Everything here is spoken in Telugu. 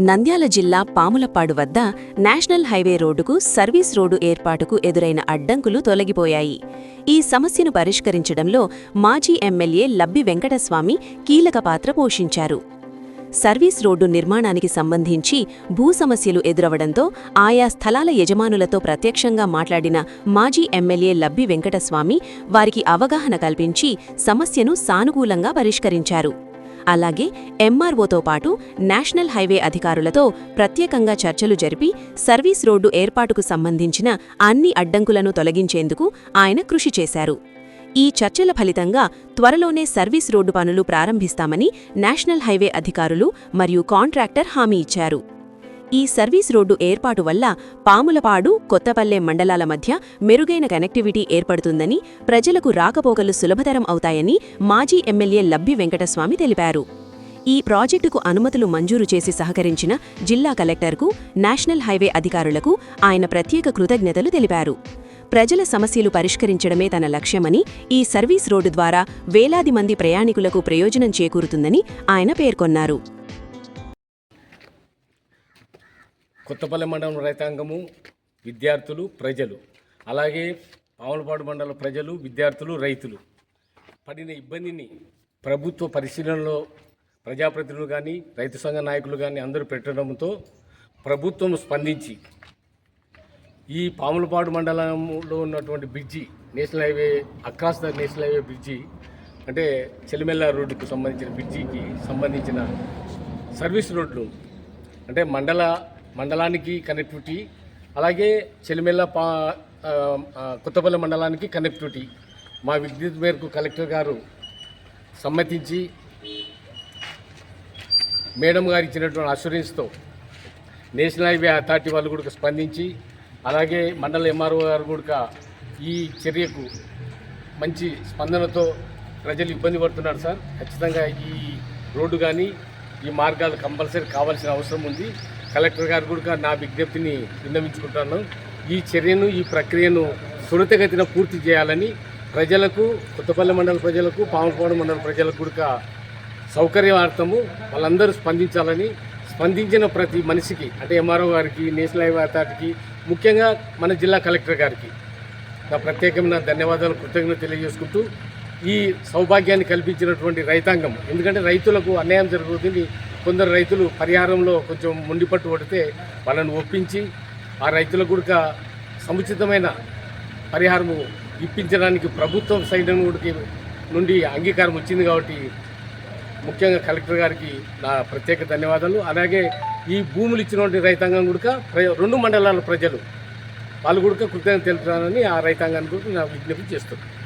నంద్యాల జిల్లా పాములపాడు వద్ద నేషనల్ హైవే రోడ్డుకు సర్వీస్ రోడ్డు ఏర్పాటుకు ఎదురైన అడ్డంకులు తొలగిపోయాయి. ఈ సమస్యను పరిష్కరించడంలో మాజీ ఎమ్మెల్యే లబ్బి వెంకటస్వామి కీలక పాత్ర పోషించారు. సర్వీస్ రోడ్డు నిర్మాణానికి సంబంధించి భూ సమస్యలు ఎదురవడంతో ఆయా స్థలాల యజమానులతో ప్రత్యక్షంగా మాట్లాడిన మాజీ ఎమ్మెల్యే లబ్బి వెంకటస్వామి వారికి అవగాహన కల్పించి సమస్యను సానుకూలంగా పరిష్కరించారు. అలాగే ఎంఆర్ఓతో పాటు నేషనల్ హైవే అధికారులతో ప్రత్యేకంగా చర్చలు జరిపి సర్వీస్ రోడ్డు ఏర్పాటుకు సంబంధించిన అన్ని అడ్డంకులను తొలగించేందుకు ఆయన కృషి చేశారు. ఈ చర్చల ఫలితంగా త్వరలోనే సర్వీస్ రోడ్డు పనులు ప్రారంభిస్తామని నేషనల్ హైవే అధికారులు మరియు కాంట్రాక్టర్ హామీ ఇచ్చారు. ఈ సర్వీస్ రోడ్డు ఏర్పాటు వల్ల పాములపాడు కొత్తపల్లె మండలాల మధ్య మెరుగైన కనెక్టివిటీ ఏర్పడుతుందని ప్రజలకు రాకపోకలు సులభతరం అవుతాయని మాజీ ఎమ్మెల్యే లబ్బి వెంకటస్వామి తెలిపారు. ఈ ప్రాజెక్టుకు అనుమతులు మంజూరు చేసి సహకరించిన జిల్లా కలెక్టర్కు నేషనల్ హైవే అధికారులకు ఆయన ప్రత్యేక కృతజ్ఞతలు తెలిపారు. ప్రజల సమస్యలు పరిష్కరించడమే తన లక్ష్యమని ఈ సర్వీస్ రోడ్డు ద్వారా వేలాది మంది ప్రయాణికులకు ప్రయోజనం చేకూరుతుందని ఆయన పేర్కొన్నారు. కొత్తపల్లి మండలం రైతాంగము విద్యార్థులు ప్రజలు. అలాగే పాములపాడు మండల ప్రజలు విద్యార్థులు రైతులు. పడిన ఇబ్బందిని ప్రభుత్వ పరిశీలనలో ప్రజాప్రతినిధులు కానీ రైతు సంఘ నాయకులు కానీ అందరూ పెట్టడంతో ప్రభుత్వం స్పందించి ఈ పాములపాడు మండలంలో ఉన్నటువంటి bridge national highway across the national highway bridge అంటే చెలిమెల్ల రోడ్డుకు సంబంధించిన బ్రిడ్జికి సంబంధించిన సర్వీస్ రోడ్లు అంటే మండల మండలానికి కనెక్టివిటీ అలాగే చెలిమెల్ల పా కొత్తపల్లి మండలానికి కనెక్టివిటీ. మా విద్యుత్ మేరకు కలెక్టర్ గారు సమ్మతించి మేడం గారు ఇచ్చినటువంటి అష్యూరెన్స్తో నేషనల్ హైవే అథారిటీ వాళ్ళు కూడా స్పందించి అలాగే మండల ఎంఆర్ఓ గారు కూడా ఈ చర్యకు మంచి స్పందనతో ప్రజలు ఇబ్బంది పడుతున్నారు సార్. ఖచ్చితంగా ఈ రోడ్డు కానీ ఈ మార్గాలు కంపల్సరీ కావాల్సిన అవసరం ఉంది. కలెక్టర్ గారు కూడా నా విజ్ఞప్తిని విన్నవించుకుంటాను ఈ చర్యను ఈ ప్రక్రియను త్వరితగతిన పూర్తి చేయాలని ప్రజలకు కొత్తపల్లి మండల ప్రజలకు పాములపాడు మండల ప్రజలకు కూడా సౌకర్యార్థము వాళ్ళందరూ స్పందించాలని స్పందించిన ప్రతి మనిషికి అంటే ఎంఆర్ఓ గారికి నేషనల్ హైవే అథారిటీకి ముఖ్యంగా మన జిల్లా కలెక్టర్ గారికి నా ప్రత్యేకమైన ధన్యవాదాలు కృతజ్ఞత తెలియజేసుకుంటూ ఈ సౌభాగ్యాన్ని కల్పించినటువంటి రైతాంగం. ఎందుకంటే రైతులకు అన్యాయం జరుగుతుంది కొందరు రైతులు పరిహారంలో కొంచెం ముండిపట్టు పడితే వాళ్ళని ఒప్పించి ఆ రైతులకు కూడా సముచితమైన పరిహారము ఇప్పించడానికి ప్రభుత్వం సైడ్ కూడా నుండి అంగీకారం వచ్చింది కాబట్టి ముఖ్యంగా కలెక్టర్ గారికి నా ప్రత్యేక ధన్యవాదాలు. అలాగే ఈ భూములు ఇచ్చినటువంటి రైతాంగం కూడా ప్ర- రెండు మండలాల ప్రజలు వాళ్ళు కూడా కృతజ్ఞత తెలుపుతానని ఆ రైతాంగానికి కూడా నా విజ్ఞప్తి చేస్తున్నాను.